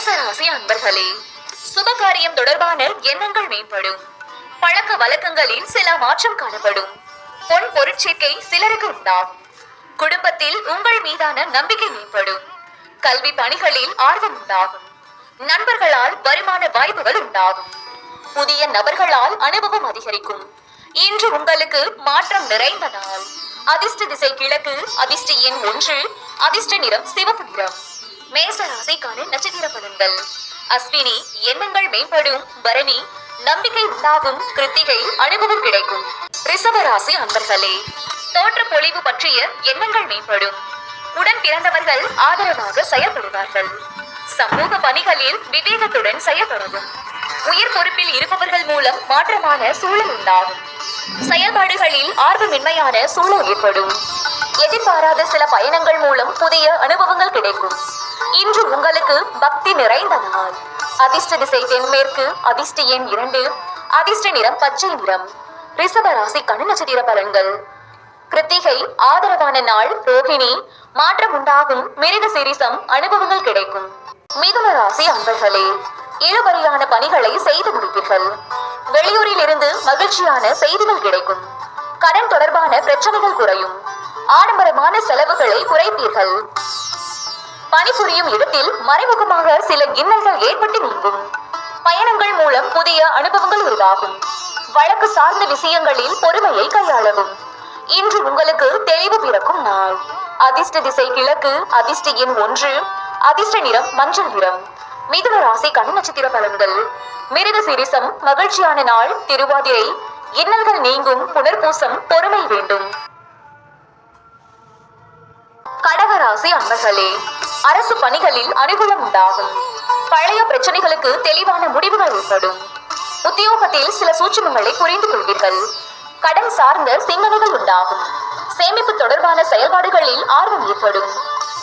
மேசராசி அன்பர்களே சுபகாரியம் தொடர்பான எண்ணங்கள் மேம்படும். பழக்க வழக்கங்களில் சில மாற்றம் காணப்படும். பொன் பொருட்சேர்க்கை சிலருக்கு உண்டாகும் குடும்பத்தில் உங்கள் மீதான நம்பிக்கை மேம்படும். கல்வி பணிகளில் ஆர்வம் உண்டாகும். நண்பர்களால் வருமான வாய்ப்புகள் உண்டாகும். புதிய நபர்களால் அனுபவம் அதிகரிக்கும். இன்று உங்களுக்கு மாற்றம் நிறைந்த நாள். அதிர்ஷ்ட திசை கிழக்கு அதிர்ஷ்ட எண் ஒன்று அதிர்ஷ்ட நிறம் சிவப்பு நிறம். மேச ராசிக்கான நட்சத்திர பலன்கள். அஸ்வினி எண்ணங்கள் மேம்படும். பரணி நம்பிக்கை உண்டாகும். கிருத்திகை அனுபவம் கிடைக்கும். ரிசவ ராசி அன்பர்களே தோற்ற பொழிவு பற்றிய எண்ணங்கள் மேம்படும். உடன் பிறந்தவர்கள் ஆதரவாக செயல்படுவார்கள். சமூக பணிகளில் விவேகத்துடன் செயல்படவும். உயர் பொறுப்பில் இருப்பவர்கள் மூலம் மாற்றமான சூழல் உண்டாகும். செயல்பாடுகளில் ஆர்வமின்மையான சூழல் ஏற்படும். எதிர்பாராத சில பயணங்கள் மூலம் புதிய அனுபவங்கள் கிடைக்கும். இன்று உங்களுக்கு பக்தி நிறைந்த நாள் அதிர்ஷ்ட திசை தென்மேற்கு அதிர்ஷ்ட எண் இரண்டு அதிர்ஷ்ட நிறம் பச்சை நிறம். ரிசப ராசி கணு நட்சத்திர பலன்கள். கிருத்திகை ஆதரவான நாள் ரோஹிணி மாற்றம் உண்டாகும் மிருக சிரிசம் அனுபவங்கள் கிடைக்கும். மிதுன ராசி அன்பர்களே இழுபறியான பணிகளை செய்து முடிப்பீர்கள். வெளியூரில் இருந்து மகிழ்ச்சியான செய்திகள் கிடைக்கும். கடன் தொடர்பான பிரச்சனைகள் குறையும். ஆடம்பரமான செலவுகளை குறைப்பீர்கள். பணிபுரியும் இடத்தில் மறைமுகமாக சில இன்னல்கள் ஏற்பட்டு நீங்கும். பயணங்கள் மூலம் புதிய அனுபவங்கள் உருவாகும். வழக்கு சார்ந்த விஷயங்களில் பொறுமையை கையாளவும். இன்று உங்களுக்கு தெளிவு பிறக்கும் நாள். அதிர்ஷ்ட திசை கிழக்கு அதிர்ஷ்ட எண் ஒன்று அதிர்ஷ்ட நிறம் மஞ்சள் நிறம். மிதுன ராசி கண் நட்சத்திர பலன்கள். மிருக சிரிசம் மகிழ்ச்சியான நாள் திருவாதிரை. இன்னல்கள் நீங்கும் புனர்பூசம் பொறுமை வேண்டும். கடகராசி அன்பர்களே அரசு பணிகளில் அனுகூலம் உண்டாகும். பழைய பிரச்சனைகளுக்கு தெளிவான முடிவுகள் ஏற்படும் உத்தியோகத்தில் சில சூட்சுமங்களை புரிந்து கொள்வீர்கள். கடன் சார்ந்த சிந்தனைகள் உண்டாகும். சேமிப்பு தொடர்பான செயல்பாடுகளில் ஆர்வம் ஏற்படும்.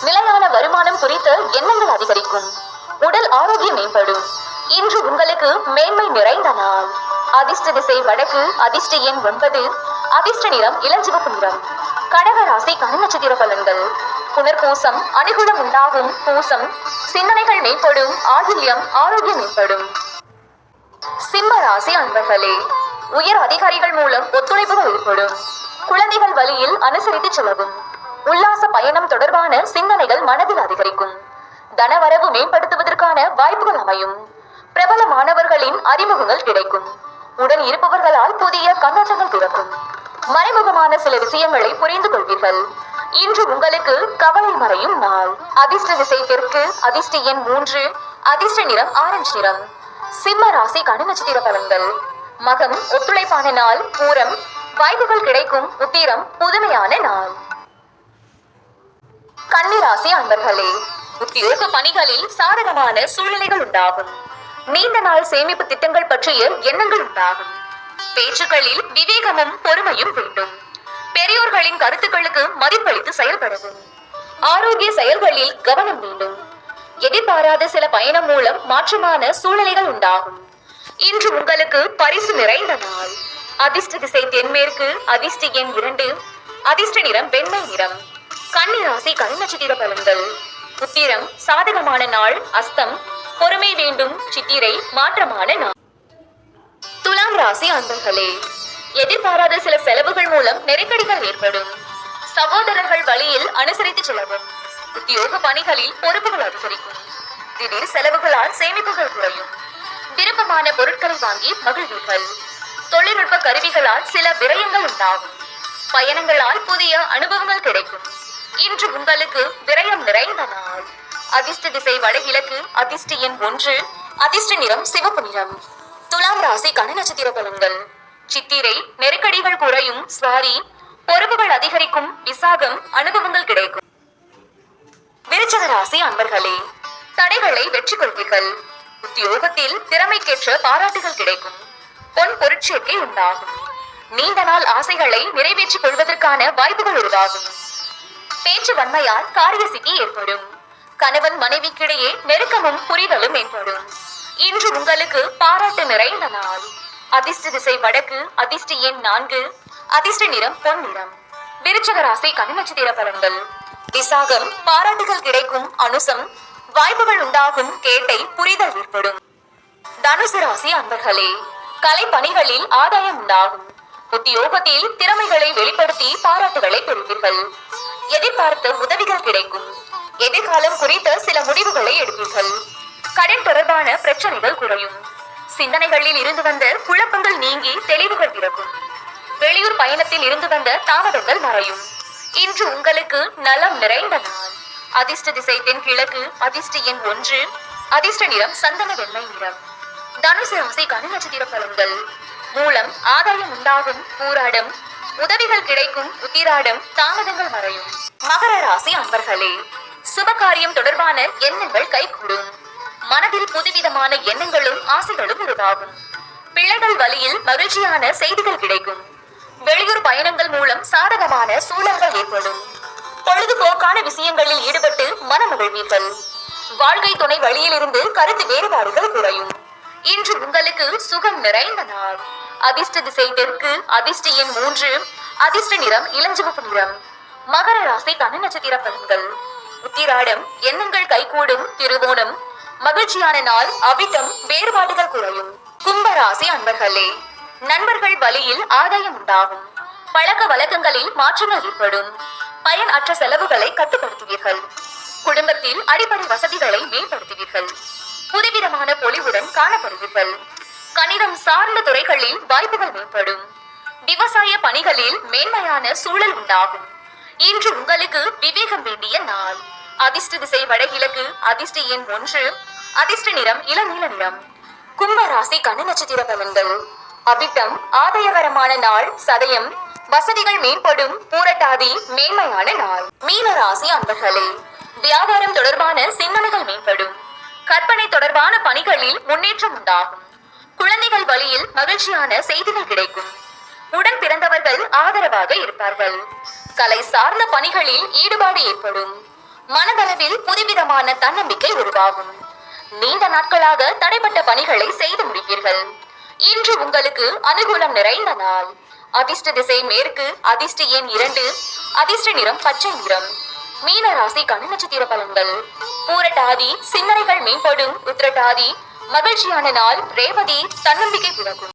நிலையான வருமானம் குறித்த எண்ணங்கள் அதிகரிக்கும். உடல் ஆரோக்கியம் மேம்படும். இன்று உங்களுக்கு மேன்மை நிறைந்த நாள். அதிர்ஷ்ட திசை வடக்கு அதிர்ஷ்ட எண் ஒன்பது அதிர்ஷ்ட நிறம் இளஞ்சிவப்பு நிறம். கடகராசி கன நட்சத்திர பலன்கள். புனர்பூசம் அனுகூலம் உண்டாகும் பூசம் சிந்தனைகள் மேம்படும் ஆகில்யம் ஆரோக்கியம் மேம்படும். சிம்ம ராசி அன்பர்களே உயர் அதிகாரிகள் மூலம் ஒத்துழைப்புகள் ஏற்படும். குழந்தைகள் வழியில் அனுசரித்து செல்லவும். உல்லாச பயணம் தொடர்பான சிந்தனைகள் மனதில் அதிகரிக்கும். தனவரவு மேம்படுத்துவதற்கான வாய்ப்புகள் அமையும். பிரபல மாணவர்களின் அறிமுகங்கள் கிடைக்கும். உடன் இருப்பவர்களால் புதிய கண்ணோட்டங்கள் பிறக்கும் மறைமுகமான சில விஷயங்களை புரிந்து கொள்வீர்கள் இன்று உங்களுக்கு கவலை மறையும் நாள். அதிர்ஷ்ட திசை தெற்கு அதிர்ஷ்ட எண் மூன்று அதிர்ஷ்ட நிறம் ஆரஞ்சு நிறம். சிம்ம ராசி கனு நட்சத்திர பலன்கள். மகம் ஒத்துழைப்பான நாள் பூரம். வாய்ப்புகள் கிடைக்கும் உத்திரம் புதுமையான நாள். கன்னிராசி அன்பர்களே உத்தியோக பணிகளில் சாதகமான சூழ்நிலைகள் உண்டாகும். நீண்ட நாள் சேமிப்பு திட்டங்கள் பற்றிய எண்ணங்கள் உண்டாகும். பேச்சுக்களில் விவேகமும் பொறுமையும் வேண்டும். பெரியோர்களின் கருத்துக்களுக்கு மதிப்பளித்து செயல்படவும். ஆரோக்கிய செயல்களில் கவனம் வேண்டும். எதிர்பாராத சில பயணம் மூலம் மாற்றமான சூழ்நிலைகள் உண்டாகும். இன்று உங்களுக்கு பரிசு நிறைந்த நாள். அதிர்ஷ்ட திசை தென்மேற்கு அதிர்ஷ்ட எண் இரண்டு அதிர்ஷ்ட நிறம் வெண்மை நிறம். கன்னிராசி ராசி பலன்கள். உத்திரம் சாதகமான நாள் அஸ்தம் பொறுமை வேண்டும் சித்திரை மாற்றமான நாள். துலாம் ராசி அன்பர்களே எதிர்பாராத சில செலவுகள் மூலம் நெருக்கடிகள் ஏற்படும். சகோதரர்கள் வழியில் அனுசரித்து செல்லவும். உத்தியோக பணிகளில் பொறுப்புகள் அதிகரிக்கும். திடீர் செலவுகளால் சேமிப்புகள் குறையும். விருப்பமான பொருட்களை வாங்கி மகிழ்வீர்கள். தொழில்நுட்ப கருவிகளால் சில விரயங்கள் உண்டாகும். பயணங்களால் புதிய அனுபவங்கள் கிடைக்கும். இன்று உங்களுக்கு விரயம் நிறைந்த நாள். அதிர்ஷ்ட திசை வடகிழக்கு அதிர்ஷ்ட எண் ஒன்று அதிர்ஷ்ட நிறம் சிவப்பு நிறம். துலாம் ராசி கன நட்சத்திர பலன்கள். சித்திரை நெருக்கடிகள் குறையும் சுவாரி பொறுப்புகள் அதிகரிக்கும் விசாகம் அனுபவங்கள் கிடைக்கும். விருச்சக ராசி அன்பர்களே தடைகளை வெற்றி கொள்வீர்கள். உத்தியோகத்தில் திறமைக்கேற்ற பாராட்டுகள் கிடைக்கும். பொன் பொருட்சேர்க்கை உண்டாகும். நீண்ட நாள் ஆசைகளை நிறைவேற்றிக் கொள்வதற்கான வாய்ப்புகள் உருவாகும். பேச்சு வன்மையால் காரிய சிக்கி ஏற்படும். கணவன் மனைவிக்கிடையே நெருக்கமும் புரிதலும் ஏற்படும். இன்று உங்களுக்கு பாராட்டு நிறைந்த நாள். அதிர்ஷ்ட திசை வடக்கு அதிர்ஷ்ட எண் நான்கு அதிர்ஷ்ட நிறம் பொன் நிறம். விருச்சக ராசி கனி நட்சத்திர பலன்கள். விசாகம் பாராட்டுகள் கிடைக்கும் அனுசம் வாய்ப்புகள் உண்டாகும் கேட்டை புரிதல் ஏற்படும். தனுசு ராசி அன்பர்களே கலை பணிகளில் ஆதாயம் உண்டாகும். உத்தியோகத்தில் திறமைகளை வெளிப்படுத்தி பாராட்டுகளை பெறுவீர்கள். எதிர்பார்த்த உதவிகள் கிடைக்கும். எதிர்காலம் குறித்த சில முடிவுகளை எடுப்பீர்கள். கடன் தொடர்பான பிரச்சனைகள் குறையும். சிந்தனைகளில் இருந்து வந்த குழப்பங்கள் நீங்கி தெளிவுகள் பிறக்கும். வெளியூர் பயணத்தில் இருந்து வந்த தாமதங்கள் மறையும். இன்று உங்களுக்கு நலம் நிறைந்த நாள். அதிர்ஷ்ட திசை தென்கிழக்கு அதிர்ஷ்ட எண் ஒன்று அதிர்ஷ்ட நிறம் சந்தன வெண்மை நிறம். தனுசு ராசி கனி நட்சத்திர பலன்கள். மூலம் ஆதாயம் உண்டாகும் ஊராடம் உதவிகள் கிடைக்கும் உத்திராடம் தாமதங்கள் மறையும். மகர ராசி அன்பர்களே சுபகாரியம் தொடர்பான எண்ணங்கள் கைகூடும். மனதில் புதுவிதமான எண்ணங்களும் ஆசைகளும் உருவாகும். பிள்ளைகள் வழியில் மகிழ்ச்சியான செய்திகள் கிடைக்கும். வெளியூர் பயணங்கள் மூலம் சாதகமான சூழல்கள் ஏற்படும். பொழுதுபோக்கான விஷயங்களில் ஈடுபட்டு மனமகிழ்வீர்கள். வாழ்க்கை துணை வழியிலிருந்து கருத்து வேறுபாடுகள் குறையும். இன்று உங்களுக்கு சுகம் நிறைந்த நாள். அதிர்ஷ்ட திசை தெற்கு அதிர்ஷ்ட எண் மூன்று அதிர்ஷ்ட நிறம் இளஞ்சிவப்பு நிறம். மகர ராசி கன நட்சத்திர பலன்கள். உத்திராடம் எண்ணங்கள் கைகூடும் திருவோணம் மகிழ்ச்சியான நாள் அவிதம் வேறுபாடுகள் குறையும். கும்பராசி அன்பர்களே நண்பர்கள் வழியில் ஆதாயம் உண்டாகும். பழக்க வழக்கங்களில் மாற்றங்கள் ஏற்படும். பயன் அற்ற செலவுகளை கட்டுப்படுத்துவீர்கள். குடும்பத்தில் அடிப்படை வசதிகளை மேம்படுத்துவீர்கள். புதுவிதமான பொலிவுடன் காணப்படுவீர்கள். கணிதம் சார்ந்த துறைகளில் வாய்ப்புகள் மேம்படும். விவசாய பணிகளில் மேன்மையான சூழல் உண்டாகும். இன்று உங்களுக்கு விவேகம் வேண்டிய நாள். அதிர்ஷ்ட திசை வடகிழக்கு அதிர்ஷ்ட எண் ஒன்று அதிர்ஷ்ட நிறம் இளநீல நிறம். கும்ப ராசி கண்ணு நட்சத்திர பலன்கள். அவிட்டம் ஆதாயகரமான நாள் சதயம் வசதிகள் மேம்படும் பூரட்டாதி மேன்மையான நாள். மீன ராசி அன்பர்களே வியாபாரம் தொடர்பான சிந்தனைகள் மேம்படும். கற்பனை தொடர்பான பணிகளில் முன்னேற்றம் உண்டாகும். குழந்தைகள் வழியில் மகிழ்ச்சியான செய்திகள் கிடைக்கும். உடன் பிறந்தவர்கள் ஆதரவாக இருப்பார்கள். கலை சார்ந்த பணிகளில் ஈடுபாடு ஏற்படும். மனதளவில் புதுவிதமான தன்னம்பிக்கை உருவாகும். நீண்ட நாட்களாக தடைப்பட்ட பணிகளை செய்து முடிப்பீர்கள். இன்று உங்களுக்கு அனுகூலம் நிறைந்த நாள். அதிர்ஷ்ட திசை மேற்கு அதிர்ஷ்ட எண் இரண்டு அதிர்ஷ்ட நிறம் பச்சை நிறம். மீன ராசி நட்சத்திர பலன்கள். பூரட்டாதி சிந்தனைகள் மேம்படும் உத்திரட்டாதி மகிழ்ச்சியான நாள். ரேவதி தன்னம்பிக்கை பிறக்கும்.